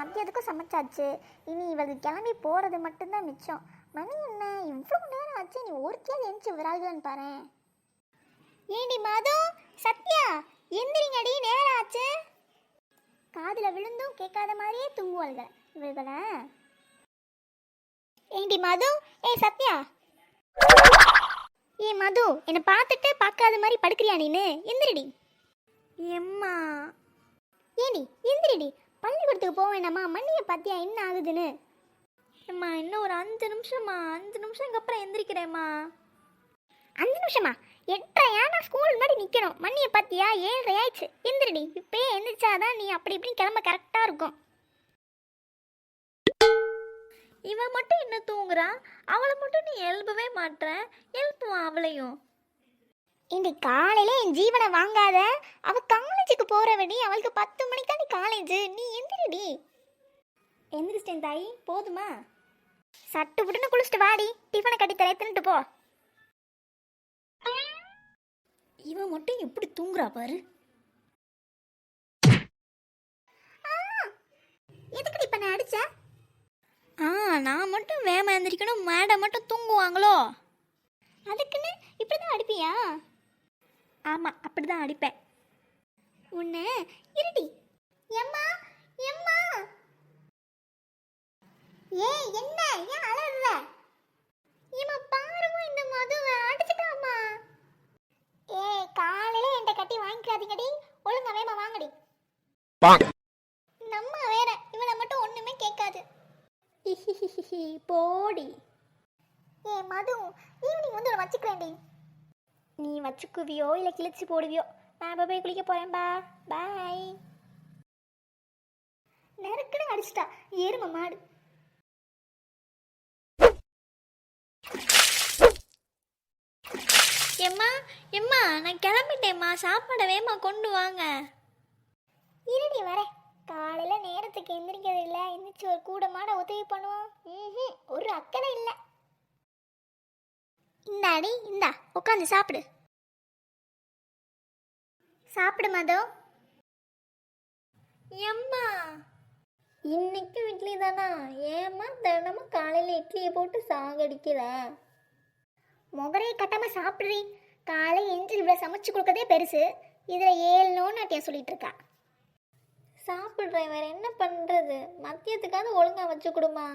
மதியத்துக்கும் சமைச்சாச்சு. இனி இவளுக்கு கிளம்பி போகிறது மட்டும்தான் மிச்சம். மணி என்ன? இவ்வளோ நேரம் ஆச்சு. நீ ஒருத்தியாக எழுந்துச்சு விராள்கள்னு பாரு. ஏண்டி மாது? சத்யா எந்திரிங்கடி. நேரம் ஆச்சு. காதில் விழுந்தும் கேட்காத மாதிரியே தூங்குவாள்க இவர்களை ஏண்டி மது? ஏய் சத்யா. ஏ மது என்னை பார்த்துட்டு பார்க்காத மாதிரி படுக்கிறியா நீனு? எந்திரிடி. எம்மா. ஏடி எந்திரிடி. பள்ளிக்கூடத்துக்கு போக வேண்டாமா? மண்ணியை பார்த்தியா என்ன ஆகுதுன்னு? அம்மா இன்னும் ஒரு அஞ்சு நிமிஷம்மா. அஞ்சு நிமிஷம் அப்புறம் எந்திரிக்கிறேம்மா. அஞ்சு நிமிஷமா? எட்டரையா ஸ்கூல் முன்னாடி நிற்கணும் மண்ணியை பார்த்தியா ஏழரை ஆயிடுச்சு. எந்திரடி. இப்பயே எந்திரிச்சாதான் நீ அப்படி இப்படி கிளம்ப கரெக்டாக இருக்கும். இவன் மட்டும் என்ன தூங்குறா. அவளை மட்டும் நீ எழுப்பவே மாட்ற எழுப்புவான் அவளையும். இன்னைக்கு காலையில என் ஜீவனை வாங்காத. அவ காலேஜுக்கு போறவடி அவளுக்கு பத்து மணிக்கு நீ காலேஜ் நீ எந்திரிடி. எந்திரிச்சிட்டேன் தாய். போதுமா? சட்டு புட்டுன்னு குளிச்சுட்டு வாடி. டிஃபனை கட்டி தர தின்னுட்டு போ. இவன் மட்டும் எப்படி தூங்குறா பாரு. எதுக்குடி இப்ப நான் அடிச்ச? ஆ நான் மட்டும் வேம எந்திரிக்கணும். மேடம் மட்டும் தூங்குவாங்களோ? அதுக்குன்னு இப்படிதான் அடிப்பியா? ஆமாம் அப்படி தான் அடிப்பேன். உன்னை இருடி. எம்மா எம்மா ஏய் என்ன? ஏன் அலறுற? இம்மா பாருமா இந்த மதுவை அடிச்சிட்டாமா ஏய் காலையில என்கிட்ட கட்டி வாங்கிக்காதீங்கடி. ஒழுங்கா வேமா வாங்கடி. நம்ம வேற இவளை மட்டும் ஒண்ணுமே கேட்காது. போடி. ஏய் மது ஈவினிங் வந்து வச்சுக்கிறேன்டி. நீ வச்சுக்குவியோ இல்லை கிழிச்சு போடுவியோ. நான் இப்போ போய் குளிக்க போகிறேன்பா பாய் நெருக்குன்னு அடிச்சிட்டா. எரும மாடு. எம்மா எம்மா நான் கிளம்பிட்டேம்மா. சாப்பாடை வேமா கொண்டு வாங்க. இருடி வரேன். காலையில நேரத்துக்கு எந்திரிக்கிறது இல்ல. எந்திரிச்சு ஒரு கூட மாட உதவி பண்ணுவோம். ம்ஹும், ஒரு அக்கறை இல்ல. இந்தாடி இந்தா உட்காந்து சாப்பிடு. சாப்பிடு மதோ. எம்மா. இன்னைக்கும் இட்லி தானா? ஏம்மா தினமும் காலையில் இட்லியை போட்டு சாகடிக்கிற? முகரையை கட்டாமல் சாப்பிட்றீ. காலை எஞ்சி இவ்வளோ சமைச்சு கொடுக்கறதே பெருசு. இதில் ஏழு நோன்னாட்டியம் சொல்லிட்டு இருக்கா. சாப்பிட்றேன் வேற என்ன பண்ணுறது மதியத்துக்காவது ஒழுங்கா வச்சு கொடுமா.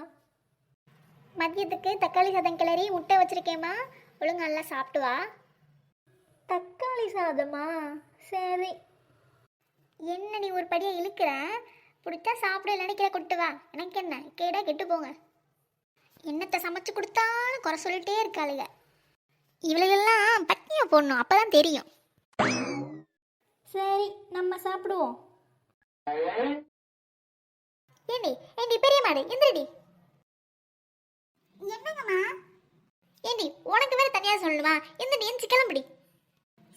மதியத்துக்கு தக்காளி சாதம் கிளறி முட்டை வச்சிருக்கேம்மா. ஒழுங்கா நல்லா சாப்பிட்டு வா. தக்காளி சாதமா? சரி. என்ன நீ ஒரு படியை இழுக்கிற? பிடிச்சா சாப்பிட இல்லைன்னு கீழே கொட்டு வா. எனக்கு என்ன? கேடா கெட்டு போங்க. என்னத்தை சமைச்சு கொடுத்தாலும் குறை சொல்லிட்டே இருக்காளுங்க இவளுகெல்லாம் பட்னியா போடணும். அப்பதான் தெரியும். சரி நம்ம சாப்பிடுவோம். ஏண்டி? ஏண்டி பெரிய மாடு எந்திரடி? என்னங்கம்மா? ஏண்டி உனக்கு வேற தனியா சொல்லுவா இந்த எந்திரிச்சு கிளம்புடி.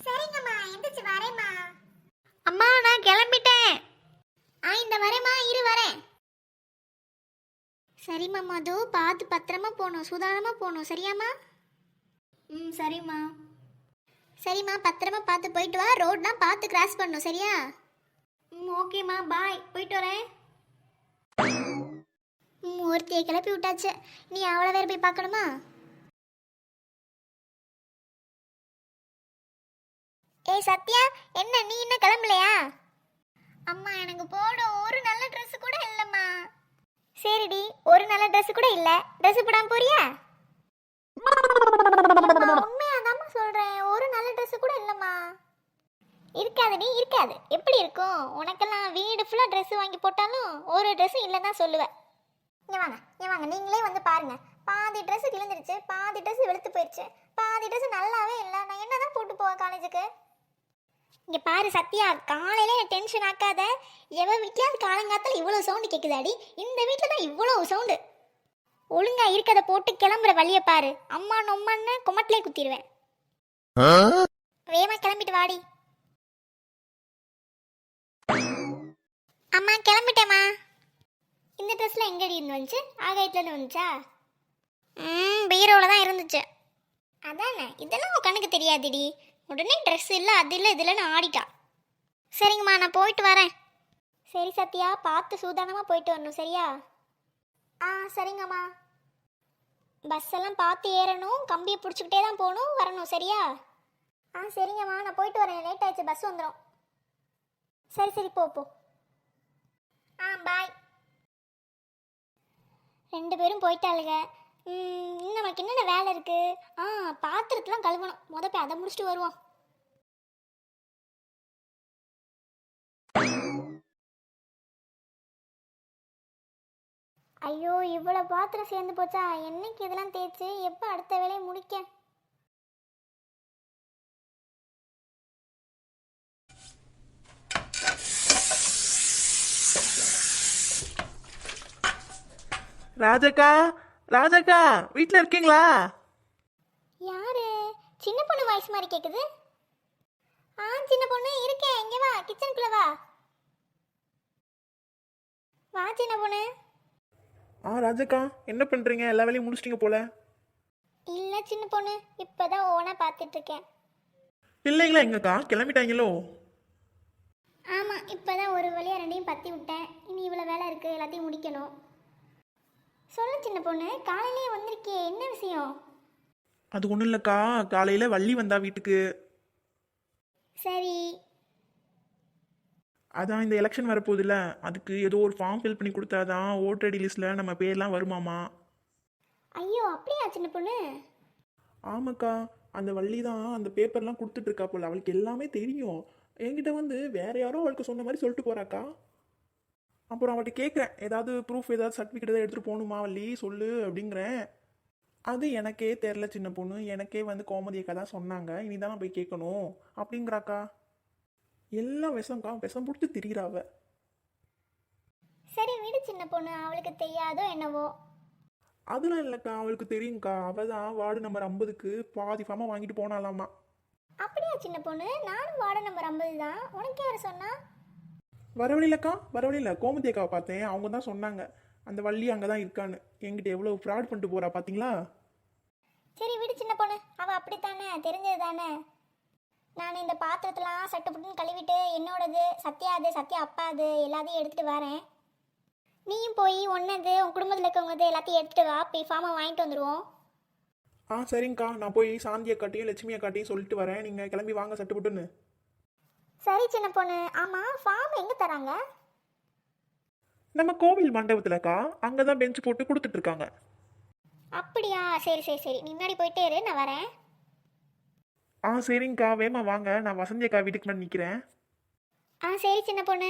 சரிங்கம்மா எந்திரிச்சு வரேம்மா. அம்மா நான் கிளம்பிட்டேன். ஆ இந்த வரேம்மா இரு வரேன். சரிம்மா மது. பார்த்து பத்திரமா போகணும் சுதாரமா போகணும். சரியாம்மா? ம் சரிம்மா. சரிம்மா பத்திரமா பார்த்து போயிட்டு வா. ரோட்லாம் பார்த்து கிராஸ் பண்ணணும் சரியா? ம் ஓகேம்மா பாய் போயிட்டு வரேன். ஒருத்தியை கிளப்பி விட்டாச்சு. நீ அவளை வேற போய் பார்க்கணுமா? ஏய் சத்யா என்ன? நீ இன்னும் கிளம்பலையா? அம்மா எனக்கு போட ஒரு நல்ல ட்ரெஸ் கூட இல்லைம்மா. சரிடி ஒரு நல்ல ட்ரெஸ் கூட இல்லை. ட்ரெஸ் போடாம போறியா? உண்மையாதாம்மா சொல்கிறேன் ஒரு நல்ல ட்ரெஸ் கூட இல்லைம்மா. இருக்காதுடி இருக்காது. எப்படி இருக்கும்? உனக்கெல்லாம் வீடு ஃபுல்லாக ட்ரெஸ் வாங்கி போட்டாலும் ஒரு ட்ரெஸ்ஸும் இல்லைன்னு தான் சொல்லுவேன். இங்கே வாங்க இங்கே வாங்க. நீங்களே வந்து பாருங்க. பாதி ட்ரெஸ் கிழிஞ்சிருச்சு பாதி ட்ரெஸ் வெளுத்து போயிடுச்சு பாதி ட்ரெஸ் நல்லாவே இல்லை. நான் என்ன தான் போட்டு போவேன் காலேஜுக்கு இங்கே பாரு சத்யா காலையில டென்ஷன் ஆக்காத. எவ வீட்லயாவது காலங்காத்தில் இவ்வளோ சவுண்டு கேட்குதாடி இந்த வீட்டில் தான் இவ்வளோ சவுண்டு ஒழுங்கா இருக்கதை போட்டு கிளம்புற வழியை பாரு. அம்மா நொம்மன்னு குமட்டிலே குத்திடுவேன் வேகமா கிளம்பிட்டு வாடி. அம்மா கிளம்பிட்டேம்மா. இந்த ட்ரெஸ்ல எங்கடி இருந்து வந்துச்சு? ஆகாயத்துல இருந்து வந்துச்சா? ம் பீரோவில் தான் இருந்துச்சு. அதானே? இதெல்லாம் உன் கண்ணுக்கு தெரியாதுடி. உடனே ட்ரெஸ் இல்லை அது இல்லை இதில்னு ஆடிட்டா. சரிங்கம்மா நான் போயிட்டு வரேன். சரி சத்யா பார்த்து சூதானமாக போயிட்டு வரணும் சரியா? ஆ சரிங்கம்மா. பஸ் எல்லாம் பார்த்து ஏறணும் கம்பியை பிடிச்சிக்கிட்டே தான் போகணும் வரணும் சரியா? ஆ சரிங்கம்மா நான் போயிட்டு வரேன். லேட் ஆயிடுச்சு பஸ் வந்துடும் சரி சரி போ போ ஆ பாய் ரெண்டு பேரும் போயிட்டாளுங்க நமக்கு என்னென்ன வேலை இருக்குது ஆ பாத்திரத்தெலாம் கழுவணும். முத போய் அதை முடிச்சுட்டு வருவோம். ஐயோ இவ்வளோ பாத்திரம் சேர்ந்து போச்சா? என்னைக்கு இதெல்லாம் தேய்ச்சி? எப்போ அடுத்த வேலையை முடிக்க? ராஜக்கா ராஜக்கா வீட்டில் இருக்கீங்களா? யாரு? சின்ன பொண்ணு வாய்ஸ் மாதிரி கேக்குது. ஆ சின்ன பொண்ணு இருக்கேன். இங்க வா கிச்சனுக்குள்ள வா. வா சின்ன பொண்ணு. ஆ ராஜக்கா என்ன பண்ணுறீங்க எல்லா வேலையும் முடிச்சிட்டீங்க போல. இல்ல சின்ன பொண்ணு. இப்பதான் ஓனா பார்த்துட்டு இருக்கேன் இல்லைங்களா எங்கக்கா? கிளம்பிட்டாங்களோ? ஆமா இப்பதான் ஒரு வழியா ரெண்டையும் பத்தி விட்டேன். இனி இவ்வளவு வேலை இருக்கு எல்லாத்தையும் முடிக்கணும். சொல்லு சின்ன பொண்ணு காலையிலேயே வந்திருக்கியே என்ன விஷயம்? அது ஒன்றும் இல்லைக்கா காலையில் வள்ளி வந்தா வீட்டுக்கு. சரி. அதான் இந்த எலெக்ஷன் வரப்போகுதுல்ல அதுக்கு ஏதோ ஒரு ஃபார்ம் ஃபில் பண்ணி கொடுத்தாதான் ஓட்டர் ஐடி லிஸ்ட்டில் நம்ம பேர்லாம் வருமாமா? ஐயோ அப்படியா சின்ன பொண்ணு? ஆமாக்கா அந்த வள்ளி தான் அந்த பேப்பர்லாம் கொடுத்துட்டு இருக்கா போல அவளுக்கு எல்லாமே தெரியும். என்கிட்ட வந்து வேற யாரோ அவளுக்கு சொன்ன மாதிரி சொல்லிட்டு போறாக்கா? அப்புறம் அவள்கிட்ட கேட்குறேன் ஏதாவது ப்ரூஃப் ஏதாவது சர்டிஃபிகேட் ஏதாவது எடுத்துகிட்டு போகணுமா வள்ளி? சொல்லு அப்படிங்கிறேன். அது எனக்கே தெரில சின்ன பொண்ணு. எனக்கே வந்து கோமதி அக்கா தான் சொன்னாங்க. இனிதான் நான் போய் கேட்கணும். அப்படிங்கிறாக்கா? எல்லாம் விஷம்க்கா விஷம் பிடிச்சி திரியிறா அவ. சரி விடு சின்ன பொண்ணு. அவளுக்கு தெரியாதோ என்னவோ. அதெல்லாம் இல்லைக்கா அவளுக்கு தெரியும்க்கா. அவள் தான் வார்டு நம்பர் ஐம்பதுக்கு பாதி ஃபார்மாக வாங்கிட்டு போனாலாமா அப்படியா சின்ன பொண்ணு? நானும் வார்டு நம்பர் ஐம்பது தான் உனக்கு யார் சொன்னா? வரவழிலக்கா வரவழில கோமதி அக்காவை பார்த்தேன். அவங்க தான் சொன்னாங்க. அந்த வள்ளி அங்கே தான் இருக்கான்னு. என்கிட்ட எவ்வளோ ஃப்ராட் பண்ணிட்டு போறா பார்த்தீங்களா சரி விடு சின்ன பொண்ணு. அவ அப்படித்தானே? தெரிஞ்சது தானே நான் இந்த பாத்திரத்தெல்லாம் சட்டு புட்டுன்னு கழுவிட்டு என்னோடது சத்யாது சத்யா அப்பாது எல்லாத்தையும் எடுத்துட்டு வரேன். நீயும் போய் ஒன்னது உன் குடும்பத்தில் இருக்கவங்கது எல்லாத்தையும் எடுத்துட்டு வா. போய் ஃபார்மை வாங்கிட்டு வந்துடுவோம் ஆ சரிங்கக்கா. நான் போய் சாந்தி அக்காட்டையும் லட்சுமி அக்காட்டையும் சொல்லிட்டு வரேன். நீங்கள் கிளம்பி வாங்க சட்டுப்புட்டுன்னு சரி சின்ன பொண்ணு. ஆமாம் ஃபார்ம் எங்கே தராங்க? நம்ம கோவில் மண்டபத்திலக்கா அங்கே தான் பெஞ்ச் போட்டு கொடுத்துட்டு இருக்காங்க அப்படியா? சரி சரி சரி. நீ முன்னாடி போயிட்டே இரு நான் வரேன். ஆ சரிங்கக்கா. வேமா வாங்க. நான் வசந்தி அக்கா வீட்டுக்கு முன்னாடி நிற்கிறேன் ஆ சரி சின்ன பொண்ணு.